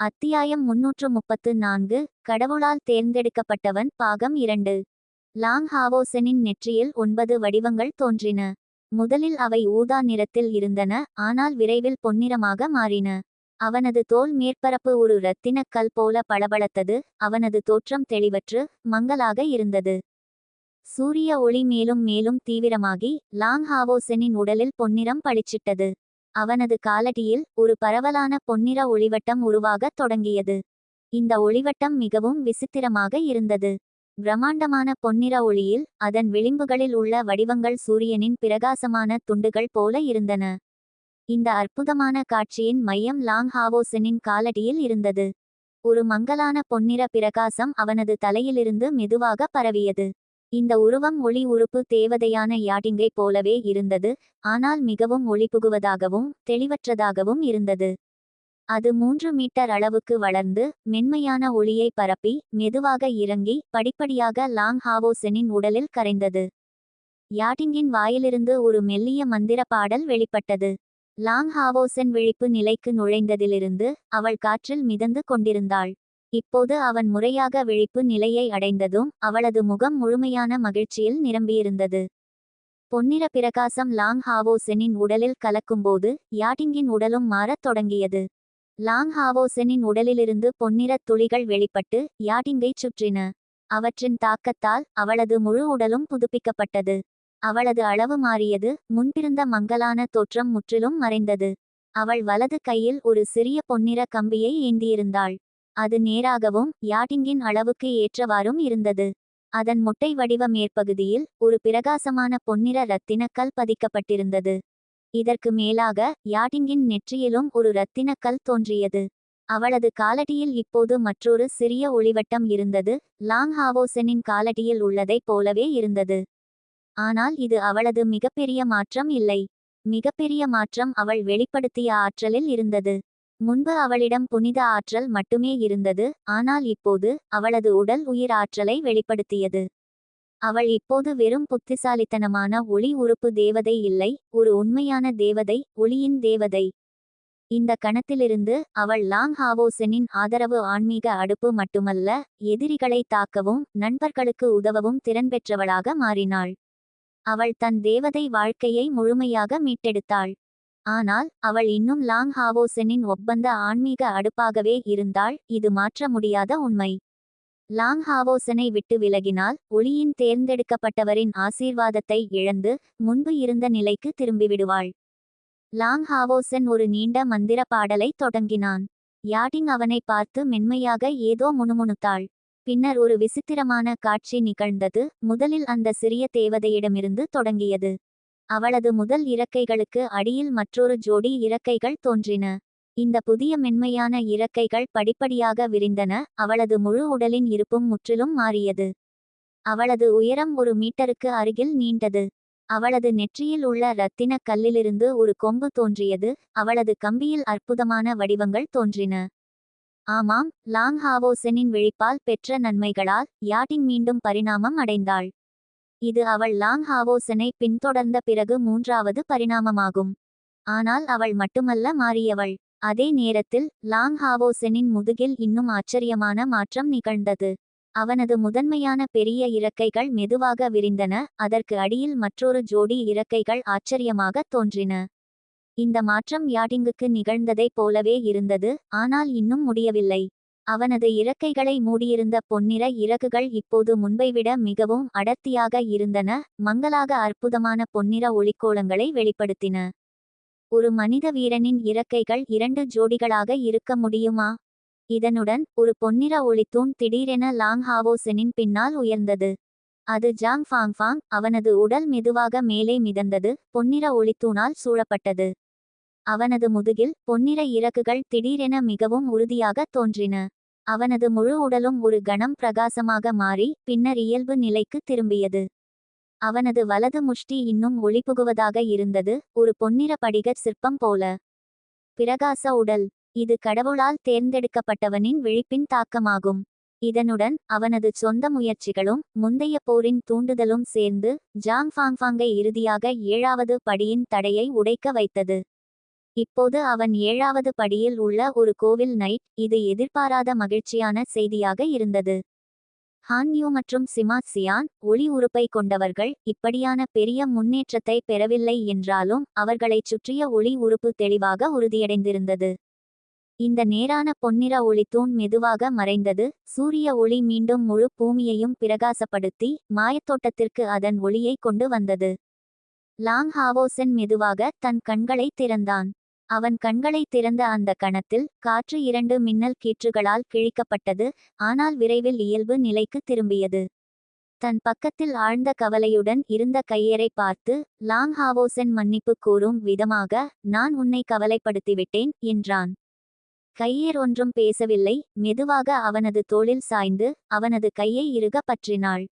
அத்தியாயம் முன்னூற்று முப்பத்து நான்கு. கடவுளால் தேர்ந்தெடுக்கப்பட்டவன் பாகம் இரண்டு. லாங் ஹாவோசனின் நெற்றியில் ஒன்பது வடிவங்கள் தோன்றின. முதலில் அவை ஊதா நிறத்தில் இருந்தன ஆனால் விரைவில் பொன்னிறமாக மாறின. அவனது தோல் மேற்பரப்பு ஒரு இரத்தினக் கல் போல பளபளத்தது அவனது தோற்றம் தெளிவற்று மங்கலாக இருந்தது. சூரிய ஒளி மேலும் மேலும் தீவிரமாகி லாங் ஹாவோசனின் உடலில் பொன்னிறம் பளிச்சிட்டது. அவனது காலடியில் ஒரு பரவலான பொன்னிற ஒளிவட்டம் உருவாகத் தொடங்கியது. இந்த ஒளிவட்டம் மிகவும் விசித்திரமாக இருந்தது. பிரம்மாண்டமான பொன்னிற ஒளியில் அதன் விளிம்புகளில் உள்ள வடிவங்கள் சூரியனின் பிரகாசமான துண்டுகள் போல இருந்தன. இந்த அற்புதமான காட்சியின் மையம் லாங் ஹாவோசனின் காலடியில் இருந்தது. ஒரு மங்கலான பொன்னிற பிரகாசம் அவனது தலையிலிருந்து மெதுவாக பரவியது. இந்த உருவம் ஒளி உறுப்பு தேவதையான யாட்டிங்கை போலவே இருந்தது ஆனால் மிகவும் ஒளிபுகுவதாகவும் தெளிவற்றதாகவும் இருந்தது. அது மூன்று மீட்டர் அளவுக்கு வளர்ந்து மென்மையான ஒளியை பரப்பி மெதுவாக இறங்கி படிப்படியாக லாங் ஹாவோசனின் உடலில் கரைந்தது. யாட்டிங்கின் வாயிலிருந்து ஒரு மெல்லிய மந்திர பாடல் வெளிப்பட்டது. லாங் ஹாவோசன் விழிப்பு நிலைக்கு நுழைந்ததிலிருந்து அவள் காற்றில் மிதந்து கொண்டிருந்தாள். இப்போது அவன் முறையாக விழிப்பு நிலையை அடைந்ததும் அவளது முகம் முழுமையான மகிழ்ச்சியில் நிரம்பியிருந்தது. பொன்னிற பிரகாசம் லாங் ஹாவோசெனின் உடலில் கலக்கும்போது யாட்டிங்கின் உடலும் மாறத் தொடங்கியது. லாங் ஹாவோசெனின் உடலிலிருந்து பொன்னிறத் துளிகள் வெளிப்பட்டு யாட்டிங்கைச் சுற்றின. அவற்றின் தாக்கத்தால் அவளது முழு உடலும் புதுப்பிக்கப்பட்டது. அவளது அளவு மாறியது முன்பிருந்த மங்கலான தோற்றம் முற்றிலும் மறைந்தது. அவள் வலது கையில் ஒரு சிறிய பொன்னிற கம்பியை ஏந்தியிருந்தாள். அது நேராகவும் யாட்டிங்கின் அளவுக்கு ஏற்றவாறும் இருந்தது. அதன் முட்டை வடிவ மேற்பகுதியில் ஒரு பிரகாசமான பொன்னிற இரத்தினக்கல் பதிக்கப்பட்டிருந்தது. இதற்கு மேலாக யாட்டிங்கின் நெற்றியிலும் ஒரு இரத்தினக்கல் தோன்றியது. அவளது காலடியில் இப்போது மற்றொரு சிறிய ஒளிவட்டம் இருந்தது லாங் ஹாவோசனின் காலடியில் உள்ளதைப் போலவே இருந்தது. ஆனால் இது அவளது மிகப்பெரிய மாற்றம் இல்லை. மிகப்பெரிய மாற்றம் அவள் வெளிப்படுத்திய ஆற்றலில் இருந்தது. முன்பு அவளிடம் புனித ஆற்றல் மட்டுமே இருந்தது ஆனால் இப்போது அவளது உடல் உயிர் ஆற்றலை வெளிப்படுத்தியது. அவள் இப்போது வெறும் புத்திசாலித்தனமான ஒளி உறுப்பு தேவதை இல்லை ஒரு உண்மையான தேவதை ஒளியின் தேவதை. இந்த கணத்திலிருந்து அவள் லாங் ஹாவோசனின் ஆதரவு ஆன்மீக அடுப்பு மட்டுமல்ல எதிரிகளை தாக்கவும் நண்பர்களுக்கு உதவவும் திறன் பெற்றவளாக மாறினாள். அவள் தன் தேவதை வாழ்க்கையை முழுமையாக மீட்டெடுத்தாள். ஆனால் அவள் இன்னும் லாங் ஹாவோசனின் ஒப்பந்த ஆன்மீக அடுப்பாகவே இருந்தாள் இது மாற்ற முடியாத உண்மை. லாங் ஹாவோசனை விட்டு விலகினால் ஒளியின் தேர்ந்தெடுக்கப்பட்டவரின் ஆசீர்வாதத்தை இழந்து முன்பு இருந்த நிலைக்கு திரும்பிவிடுவாள். லாங் ஹாவோசன் ஒரு நீண்ட மந்திர பாடலை தொடங்கினான். யாட்டிங் அவனை பார்த்து மென்மையாக ஏதோ முணுமுணுத்தாள். பின்னர் ஒரு விசித்திரமான காட்சி நிகழ்ந்தது முதலில் அந்த சிறிய தேவதையிடமிருந்து தொடங்கியது. அவளது முதல் இறக்கைகளுக்கு அடியில் மற்றொரு ஜோடி இறக்கைகள் தோன்றின. இந்த புதிய மென்மையான இறக்கைகள் படிப்படியாக விரிந்தன. அவளது முழு உடலின் இருப்பும் முற்றிலும் மாறியது. அவளது உயரம் ஒரு மீட்டருக்கு அருகில் நீண்டது. அவளது நெற்றியில் உள்ள இரத்தின கல்லிலிருந்து ஒரு கொம்பு தோன்றியது. அவளது கம்பியில் அற்புதமான வடிவங்கள் தோன்றின. ஆமாம் லாங் ஹாவோசனின் விழிப்பால் பெற்ற நன்மைகளால் யாட்டிங் மீண்டும் பரிணாமம் அடைந்தாள். இது அவள் லாங் ஹாவோசனை பின்தொடர்ந்த பிறகு மூன்றாவது பரிணாமமாகும். ஆனால் அவள் மட்டுமல்ல மாறியவள். அதே நேரத்தில் லாங் ஹாவோசனின் முதுகில் இன்னும் ஆச்சரியமான மாற்றம் நிகழ்ந்தது. அவனது முதன்மையான பெரிய இறக்கைகள் மெதுவாக விரிந்தன அதற்கு அடியில் மற்றொரு ஜோடி இறக்கைகள் ஆச்சரியமாக தோன்றின. இந்த மாற்றம் யாடிங்குக்கு நிகழ்ந்ததைப் போலவே இருந்தது ஆனால் இன்னும் முடியவில்லை. அவனது இறக்கைகளை மூடியிருந்த பொன்னிற இறகுகள் இப்போது முன்பைவிட மிகவும் அடர்த்தியாக இருந்தன மங்கலாக அற்புதமான பொன்னிற ஒளிக்கோளங்களை வெளிப்படுத்தின. ஒரு மனித வீரனின் இறக்கைகள் இரண்டு ஜோடிகளாக இருக்க முடியுமா? இதனுடன் ஒரு பொன்னிற ஒளித்தூண் திடீரென லாங் ஹாவோசனின் பின்னால் உயர்ந்தது. அது ஜாங் ஃபாங் ஃபாங் அவனது உடல் மெதுவாக மேலே மிதந்தது பொன்னிற ஒளித்தூணால் சூழப்பட்டது. அவனது முதுகில் பொன்னிற இறக்குகள் திடீரென மிகவும் உறுதியாக தோன்றின. அவனது முழு உடலும் ஒரு கணம் பிரகாசமாக மாறி பின்னர் இயல்பு நிலைக்கு திரும்பியது. அவனது வலது முஷ்டி இன்னும் ஒளிபுகுவதாக இருந்தது ஒரு பொன்னிற படிகச் சிற்பம் போல. பிரகாச உடல் இது கடவுளால் தேர்ந்தெடுக்கப்பட்டவனின் விழிப்பின் தாக்கமாகும். இதனுடன் அவனது சொந்த முயற்சிகளும் முந்தைய போரின் தூண்டுதலும் சேர்ந்து ஜாங் ஃபாங்ஃபாங்கை இறுதியாக ஏழாவது படியின் தடையை உடைக்க வைத்தது. இப்போது அவன் ஏழாவது படியில் உள்ள ஒரு கோவில் நைட் இது எதிர்பாராத மகிழ்ச்சியான செய்தியாக இருந்தது. ஹான்யூ மற்றும் சிமா சியான் ஒளி உறுப்பை கொண்டவர்கள் இப்படியான பெரிய முன்னேற்றத்தை பெறவில்லை என்றாலும் அவர்களைச் சுற்றிய ஒளி உறுப்பு தெளிவாக உறுதியடைந்திருந்தது. இந்த நேரான பொன்னிற ஒளித்தூண் மெதுவாக மறைந்தது சூரிய ஒளி மீண்டும் முழு பூமியையும் பிரகாசப்படுத்தி மாயத்தோட்டத்திற்கு அதன் ஒளியை கொண்டு வந்தது. லாங் ஹாவோசன் மெதுவாக தன் கண்களை திறந்தான். அவன் கண்களை திறந்த அந்த கணத்தில் காற்று இரண்டு மின்னல் கீற்றுகளால் கிழிக்கப்பட்டது ஆனால் விரைவில் இயல்பு நிலைக்கு திரும்பியது. தன் பக்கத்தில் ஆழ்ந்த கவலையுடன் இருந்த கையரை பார்த்து லாங் ஹாவோசன் மன்னிப்பு கூறும் விதமாக நான் உன்னை கவலைப்படுத்திவிட்டேன் என்றான். கையேர் ஒன்றும் பேசவில்லை மெதுவாக அவனது தோளில் சாய்ந்து அவனது கையை இறுக பற்றினாள்.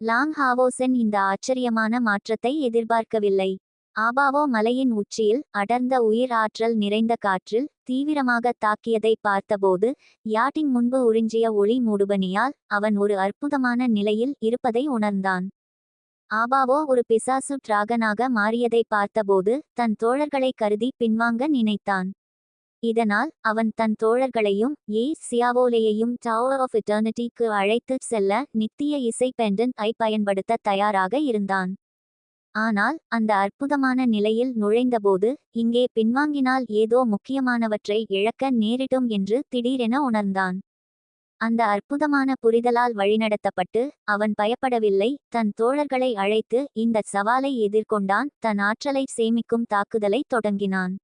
லாங் ஹாவோசன் இந்த ஆச்சரியமான மாற்றத்தை எதிர்பார்க்கவில்லை. ஆபாவோ மலையின் உச்சியில் அடர்ந்த உயிர் ஆற்றல் நிறைந்த காற்றில் தீவிரமாக தாக்கியதை பார்த்தபோது யாட்டின் முன்பு உறிஞ்சிய ஒளி மூடுபனியால் அவன் ஒரு அற்புதமான நிலையில் இருப்பதை உணர்ந்தான். ஆபாவோ ஒரு பிசாசு டிராகனாக மாறியதை பார்த்தபோது தன் தோழர்களை கருதி பின்வாங்க நினைத்தான். இதனால் அவன் தன் தோழர்களையும் ஏ சியாவோலேயையும் டவர் ஆஃப் இட்டர்னிட்டிக்கு அழைத்துச் செல்ல நித்திய இசை பெண்டன் ஐ பயன்படுத்த தயாராக இருந்தான். ஆனால் அந்த அற்புதமான நிலையில் நுழைந்தபோது இங்கே பின்வாங்கினால் ஏதோ முக்கியமானவற்றை இழக்க நேரிடும் என்று திடீரென உணர்ந்தான். அந்த அற்புதமான புரிதலால் வழிநடத்தப்பட்டு அவன் பயப்படவில்லை தன் தோழர்களை அழைத்து இந்த சவாலை எதிர்கொண்டான் தன் ஆற்றலை சேமிக்கும் தாக்குதலை தொடங்கினான்.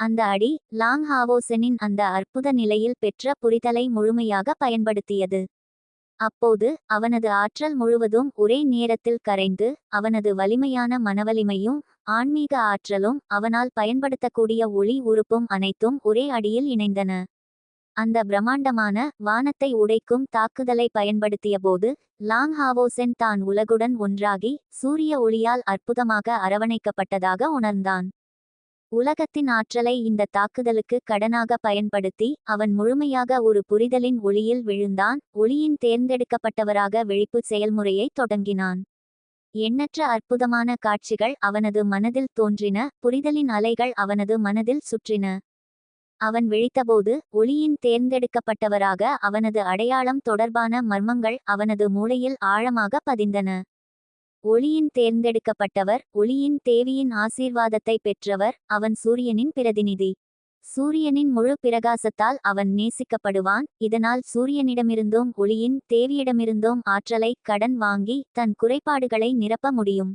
அந்த அடி லாங் ஹாவோசனின் அந்த அற்புத நிலையில் பெற்ற புரிதலை முழுமையாக பயன்படுத்தியது. அப்போது அவனது ஆற்றல் முழுவதும் ஒரே நேரத்தில் கரைந்து அவனது வலிமையான மனவலிமையும் ஆன்மீக ஆற்றலும் அவனால் பயன்படுத்தக்கூடிய ஒளி உறுப்பும் அனைத்தும் ஒரே அடியில் இணைந்தன. அந்த பிரம்மாண்டமான வானத்தை உடைக்கும் தாக்குதலை பயன்படுத்தியபோது லாங் ஹாவோசென் தான் உலகுடன் ஒன்றாகி சூரிய ஒளியால் அற்புதமாக அரவணைக்கப்பட்டதாக உணர்ந்தான். உலகத்தின் ஆற்றலை இந்த தாக்குதலுக்கு கடனாக பயன்படுத்தி அவன் முழுமையாக ஒரு புரிதலின் ஒளியில் விழுந்தான் ஒளியின் தேர்ந்தெடுக்கப்பட்டவராக விழிப்பு செயல்முறையை தொடங்கினான். எண்ணற்ற அற்புதமான காட்சிகள் அவனது மனதில் தோன்றின புரிதலின் அலைகள் அவனது மனதில் சுற்றின. அவன் விழித்தபோது ஒளியின் தேர்ந்தெடுக்கப்பட்டவராக அவனது அடையாளம் தொடர்பான மர்மங்கள் அவனது மூளையில் ஆழமாக பதிந்தன. ஒளியின் தேர்ந்தெடுக்கப்பட்டவர் ஒளியின் தேவியின் ஆசீர்வாதத்தை பெற்றவர் அவன் சூரியனின் பிரதிநிதி. சூரியனின் முழு பிரகாசத்தால் அவன் நேசிக்கப்படுவான் இதனால் சூரியனிடமிருந்தும் ஒளியின் தேவியிடமிருந்தும் ஆற்றலை கடன் வாங்கி தன் குறைபாடுகளை நிரப்ப முடியும்.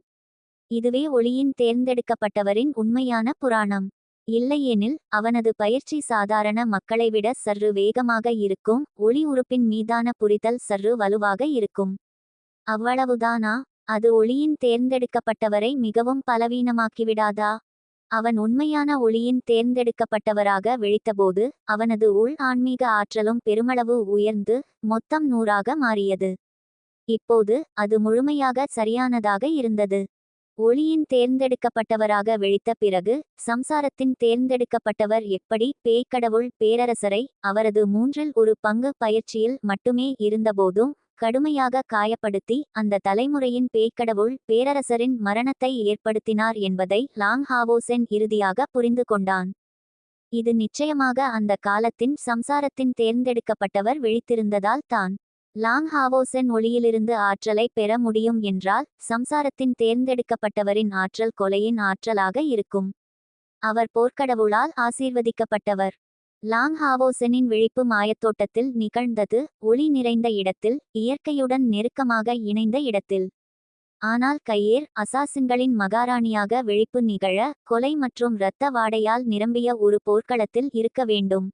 இதுவே ஒளியின் தேர்ந்தெடுக்கப்பட்டவரின் உண்மையான புராணம். இல்லையெனில் அவனது பயிற்சி சாதாரண மக்களை விட சற்று வேகமாக இருக்கும் ஒளி உறுப்பின் மீதான புரிதல் சற்று வலுவாக இருக்கும். அவ்வளவுதானா? அது ஒளியின் தேர்ந்தெடுக்கப்பட்டவரை மிகவும் பலவீனமாக்கிவிடாதா? அவன் உண்மையான ஒளியின் தேர்ந்தெடுக்கப்பட்டவராக விழித்தபோது அவனது உள் ஆன்மீக ஆற்றலும் பெருமளவு உயர்ந்து மொத்தம் நூறாக மாறியது. இப்போது அது முழுமையாக சரியானதாக இருந்தது. ஒளியின் தேர்ந்தெடுக்கப்பட்டவராக விழித்த பிறகு சம்சாரத்தின் தேர்ந்தெடுக்கப்பட்டவர் எப்படி பேய்க்கடவுள் பேரரசரை அவரது மூன்றில் ஒரு பங்கு பயிற்சியில் மட்டுமே இருந்தபோதும் கடுமையாக காயப்படுத்தி அந்த தலைமுறையின் பேய்க்கடவுள் பேரரசரின் மரணத்தை ஏற்படுத்தினார் என்பதை லாங் ஹாவோசென் இறுதியாக புரிந்து கொண்டான். இது நிச்சயமாக அந்த காலத்தின் சம்சாரத்தின் தேர்ந்தெடுக்கப்பட்டவர் விழித்திருந்ததால் தான். லாங் ஹாவோசென் ஒளியிலிருந்து ஆற்றலை பெற முடியும் என்றால் சம்சாரத்தின் தேர்ந்தெடுக்கப்பட்டவரின் ஆற்றல் கொலையின் ஆற்றலாக இருக்கும். அவர் போர்க்கடவுளால் ஆசீர்வதிக்கப்பட்டவர். லாங் ஹாவோசனின் விழிப்பு மாயத்தோட்டத்தில் நிகழ்ந்தது ஒளி நிறைந்த இடத்தில் இயற்கையுடன் நெருக்கமாக இணைந்த இடத்தில். ஆனால் கையேர் அசாசின்களின் மகாராணியாக விழிப்பு நிகழ கொலை மற்றும் இரத்த வாடையால் நிரம்பிய ஒரு போர்க்களத்தில் இருக்க வேண்டும்.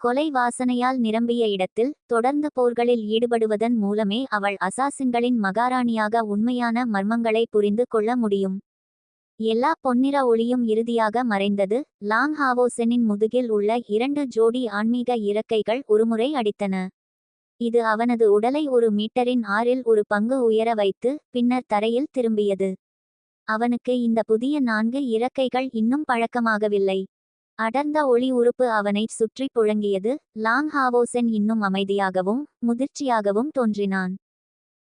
கொலை வாசனையால் நிரம்பிய இடத்தில் தொடர்ந்து போர்களில் ஈடுபடுவதன் மூலமே அவள் அசாசின்களின் மகாராணியாக உண்மையான மர்மங்களை புரிந்து கொள்ள முடியும். எல்லா பொன்னிற ஒளியும் இறுதியாக மறைந்தது. லாங் ஹாவோசெனின் முதுகில் உள்ள இரண்டு ஜோடி ஆன்மீக இறக்கைகள் ஒருமுறை அடித்தன. இது அவனது உடலை ஒரு மீட்டரின் ஆறில் ஒரு பங்கு உயர வைத்து பின்னர் தரையில் திரும்பியது. அவனுக்கு இந்த புதிய நான்கு இறக்கைகள் இன்னும் பழக்கமாகவில்லை. அடர்ந்த ஒளி உறுப்பு அவனை சுற்றி புழங்கியது. லாங் ஹாவோசென் இன்னும் அமைதியாகவும் முதிர்ச்சியாகவும் தோன்றினான்.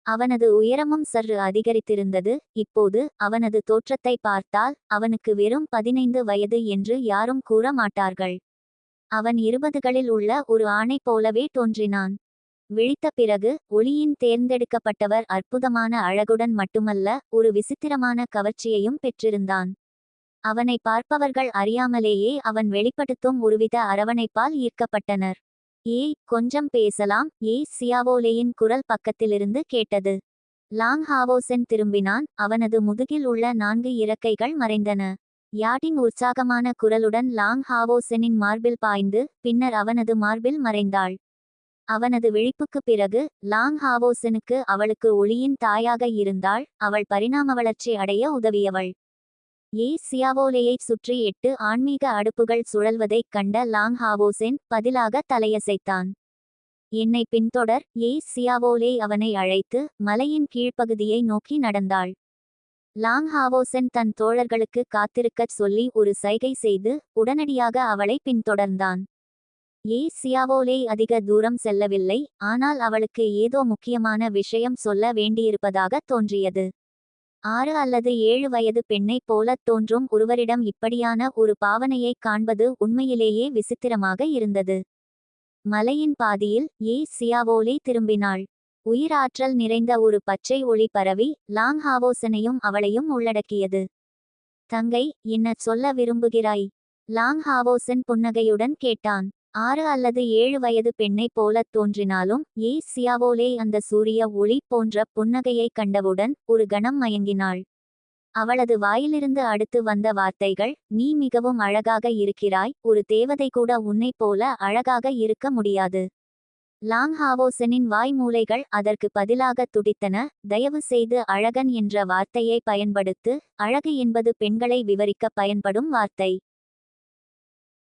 அவனது உயரமும் சற்று அதிகரித்திருந்தது. இப்போது அவனது தோற்றத்தை பார்த்தால் அவனுக்கு வெறும் பதினைந்து வயது என்று யாரும் கூற மாட்டார்கள். அவன் இருபதுகளில் உள்ள ஒரு ஆணை போலவே தோன்றினான். விழித்த பிறகு ஒளியின் தேர்ந்தெடுக்கப்பட்டவர் அற்புதமான அழகுடன் மட்டுமல்ல ஒரு விசித்திரமான கவர்ச்சியையும் பெற்றிருந்தான். அவனை பார்ப்பவர்கள் அறியாமலேயே அவன் வெளிப்படுத்தும் ஒருவித அரவணைப்பால் ஈர்க்கப்பட்டனர். ஏய் கொஞ்சம் பேசலாம். ஏய் சியாவோலேயின் குரல் பக்கத்திலிருந்து கேட்டது. லாங் ஹாவோசென் திரும்பினான். அவனது முதுகில் உள்ள நான்கு இறக்கைகள் மறைந்தன. யாட்டின் உற்சாகமான குரலுடன் லாங் ஹாவோசெனின் மார்பில் பாய்ந்து பின்னர் அவனது மார்பில் மறைந்தாள். அவனது விழிப்புக்குப் பிறகு லாங் ஹாவோசனுக்கு அவளுக்கு ஒளியின் தாயாக இருந்தாள். அவள் பரிணாம வளர்ச்சி அடைய உதவியவள். ஏ சியாவோலேயைச் சுற்றி எட்டு ஆன்மீக அடுப்புகள் சுழல்வதைக் கண்ட லாங் ஹாவோசென் பதிலாக தலையசைத்தான். என்னை பின்தொடர் ஏ சியாவோலே அவனை அழைத்து மலையின் கீழ்ப்பகுதியை நோக்கி நடந்தாள். லாங் ஹாவோசென் தன் தோழர்களுக்கு காத்திருக்கச் சொல்லி ஒரு சைகை செய்து உடனடியாக அவளை பின்தொடர்ந்தான். ஏ சியாவோலே அதிக தூரம் செல்லவில்லை ஆனால் அவளுக்கு ஏதோ முக்கியமான விஷயம் சொல்ல வேண்டியிருப்பதாக தோன்றியது. ஆறு அல்லது ஏழு வயது பெண்ணைப் போலத் தோன்றும் ஒருவரிடம் இப்படியான ஒரு பாவனையைக் காண்பது உண்மையிலேயே விசித்திரமாக இருந்தது. மலையின் பாதியில் ஏ. சியாவோலே திரும்பினாள். உயிராற்றல் நிறைந்த ஒரு பச்சை ஒளி பரவி லாங் ஹாவோசனையும் அவளையும் உள்ளடக்கியது. தங்கை என்ன சொல்ல விரும்புகிறாய்? லாங் ஹாவோசன் புன்னகையுடன் கேட்டான். ஆறு அல்லது ஏழு வயது பெண்ணைப் போலத் தோன்றினாலும் ஏ. சியாவோலே அந்த சூரிய ஒளி போன்ற புன்னகையைக் கண்டவுடன் ஒரு கணம் மயங்கினாள். அவளது வாயிலிருந்து அடுத்து வந்த வார்த்தைகள் நீ மிகவும் அழகாக இருக்கிறாய் ஒரு தேவதை கூட உன்னைப் போல அழகாக இருக்க முடியாது லாங் ஹாவோசனின் வாய் மூலைகள் அதற்கு பதிலாக துடித்தன தயவு செய்து அழகன் என்ற வார்த்தையை பயன்படுத்து அழகு என்பது பெண்களை விவரிக்க பயன்படும் வார்த்தை.